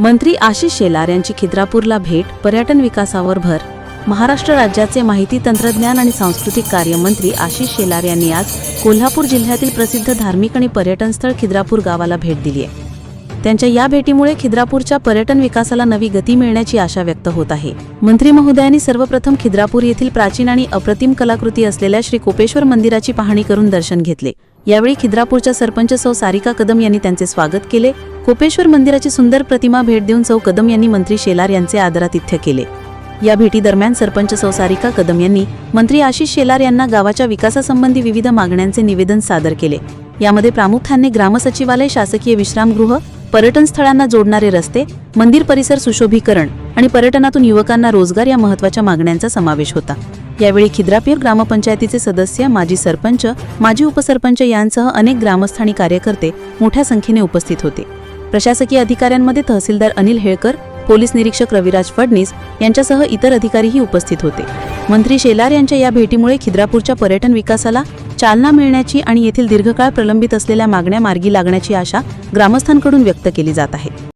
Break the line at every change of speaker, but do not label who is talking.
मंत्री आशिष शेलार यांची खिद्रापूरला भेट पर्यटन विकासावर भर. महाराष्ट्र राज्याचे माहिती तंत्रज्ञान आणि सांस्कृतिक कार्य मंत्री आशिष शेलार यांनी आज कोल्हापूर जिल्ह्यातील प्रसिद्ध धार्मिक आणि पर्यटन स्थळ खिद्रापूर गावाला भेट दिली आहे त्यांच्या या भेटीमुळे खिद्रापूरच्या पर्यटन विकासाला नवी गती मिळण्याची आशा व्यक्त होत आहे. मंत्री महोदयांनी सर्वप्रथम खिद्रापूर येथील प्राचीन आणि अप्रतिम कलाकृती असलेल्या श्री कोपेश्वर मंदिराची पाहणी करून दर्शन घेतले. यावेळी खिद्रापूरच्या सरपंच सौ सारिका कदम यांनी त्यांचे स्वागत केले कोपेश्वर मंदिराची सुंदर प्रतिमा भेट देऊन सौ कदम यांनी मंत्री शेलार यांचे आदरातिथ्य केले. या भेटीदरम्यान सरपंच सौ सारिका कदम यांनी मंत्री आशिष शेलार यांना गावाच्या विकासासंबंधी विविध मागण्यांचे निवेदन सादर केले. यामध्ये प्रामुख्याने ग्रामसचिवालय शासकीय विश्रामगृह पर्यटन स्थळांना जोडणारे रस्ते मंदिर परिसर सुशोभीकरण आणि पर्यटनातून युवकांना रोजगार या महत्त्वाच्या मागण्यांचा समावेश होता. यावेळी खिद्रापूर ग्रामपंचायतीचे सदस्य माजी सरपंच माजी उपसरपंच यांसह अनेक ग्रामस्थ आणि कार्यकर्ते मोठ्या संख्येने उपस्थित होते. प्रशासकीय अधिकाऱ्यांमध्ये तहसीलदार अनिल हेळकर पोलीस निरीक्षक रविराज फडणीस यांच्यासह इतर अधिकारीही उपस्थित होते. मंत्री शेलार यांच्या या भेटीमुळे खिद्रापूरच्या पर्यटन विकासाला चालना मिळण्याची आणि येथील दीर्घकाळ प्रलंबित असलेल्या मागण्या मार्गी लागण्याची आशा ग्रामस्थांकडून व्यक्त केली जात आहे.